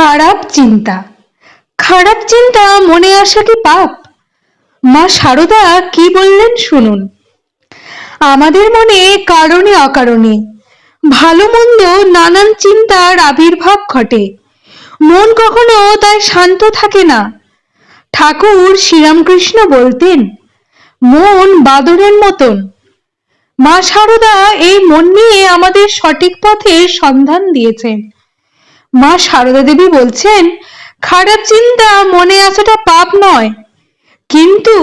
খারাপ চিন্তা। খারাপ চিন্তা মনে আসা কি পাপ? মা শারদা কি বললেন শুনুন। আমাদের মনে কারণে অকারণে, ভালো মন্দ নানান চিন্তার আবির্ভাব ঘটে। মন কখনো তাই শান্ত থাকে না। ঠাকুর শ্রীরামকৃষ্ণ বলতেন, মন বাদরের মতন। মা শারদা এই মন নিয়ে আমাদের সঠিক পথের সন্ধান দিয়েছেন। মা শারদা দেবী বলছেন, খারাপ চিন্তা মনে আসাটা পাপ নয়। কিন্তু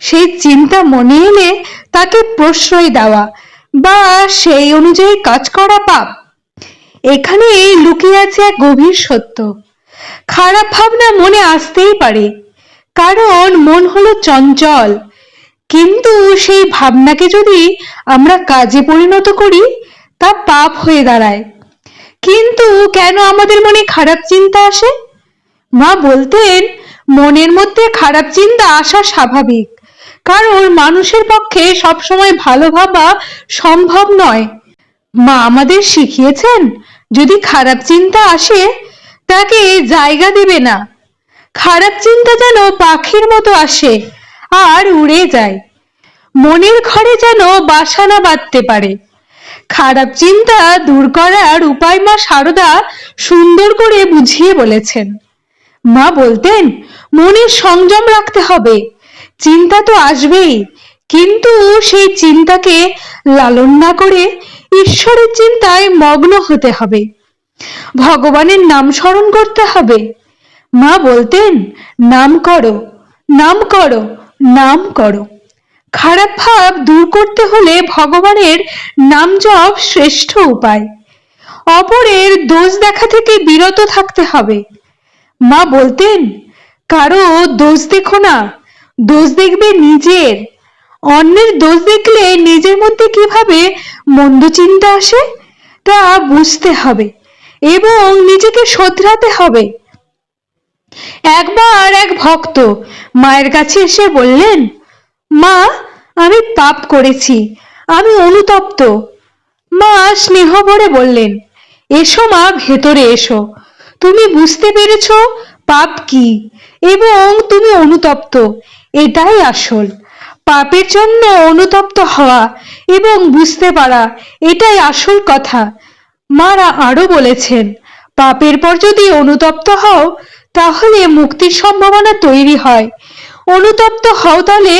সেই চিন্তা মনে এলে তাকে প্রশ্রয় দেওয়া বা সেই অনুযায়ী কাজ করা পাপ। এখানে লুকিয়ে আছে এক গভীর সত্য। খারাপ ভাবনা মনে আসতেই পারে। কারণ মন হলো চঞ্চল। কিন্তু সেই ভাবনাকে যদি আমরা কাজে পরিণত করি, তা পাপ হয়ে দাঁড়ায়। কিন্তু কেন আমাদের মনে খারাপ চিন্তা আসে? মা বলতেন, মনের মধ্যে খারাপ চিন্তা আসা স্বাভাবিক, কারণ মানুষের পক্ষে সবসময় ভালো ভাবা সম্ভব নয়। মা আমাদের শিখিয়েছেন, যদি খারাপ চিন্তা আসে, তাকে জায়গা দেবে না। খারাপ চিন্তা যেন পাখির মতো আসে আর উড়ে যায়। মনের ঘরে যেন বাসা না বাঁধতে পারে। খারাপ চিন্তা দূর করার উপায় মা সারদা সুন্দর করে বুঝিয়ে বলেছেন। মা বলতেন, মনের সংযম রাখতে হবে। চিন্তা তো আসবেই, কিন্তু সেই চিন্তাকে লালন না করে ঈশ্বরের চিন্তায় মগ্ন হতে হবে। ভগবানের নাম স্মরণ করতে হবে। মা বলতেন, নাম করো নাম করো নাম করো। খারাপ ভাব দূর করতে হলে ভগবানের নাম জপ শ্রেষ্ঠ উপায়। অপরের দোষ দেখা থেকে বিরত থাকতে হবে। মা বলতেন, কারও দোষ দেখো না, দোষ দেখবে নিজের। অন্যের দোষ দেখলে নিজের মধ্যে কীভাবে মন্দ চিন্তা আসে, তা বুঝতে হবে এবং নিজেকে শোধরাতে হবে। একবার এক ভক্ত মায়ের কাছে এসে বললেন, মা আমি পাপ করেছি, আমি অনুতপ্ত। মা স্নেহ ভরে বললেন, এসো মা, ভেতরে এসো। তুমি বুঝতে পেরেছ পাপ কি এবং তুমি অনুতপ্ত। এটাই আসল। পাপের জন্য অনুতপ্ত হওয়া এবং বুঝতে পারা, এটাই আসল কথা। মারা আরও বলেছেন, পাপের পর যদি অনুতপ্ত হও, তাহলে মুক্তির সম্ভাবনা তৈরি হয়। অনুতপ্ত হও তাহলে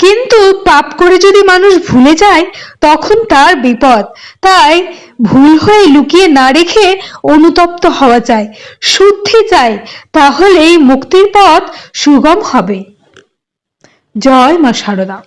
কিন্তু পাপ করে যদি মানুষ ভুলে যায়, তখন তার বিপদ। তাই ভুল হয়ে লুকিয়ে না রেখে অনুতপ্ত হওয়া চাই, শুদ্ধি চাই, তাহলেই মুক্তির পথ সুগম হবে। জয় মা শারদা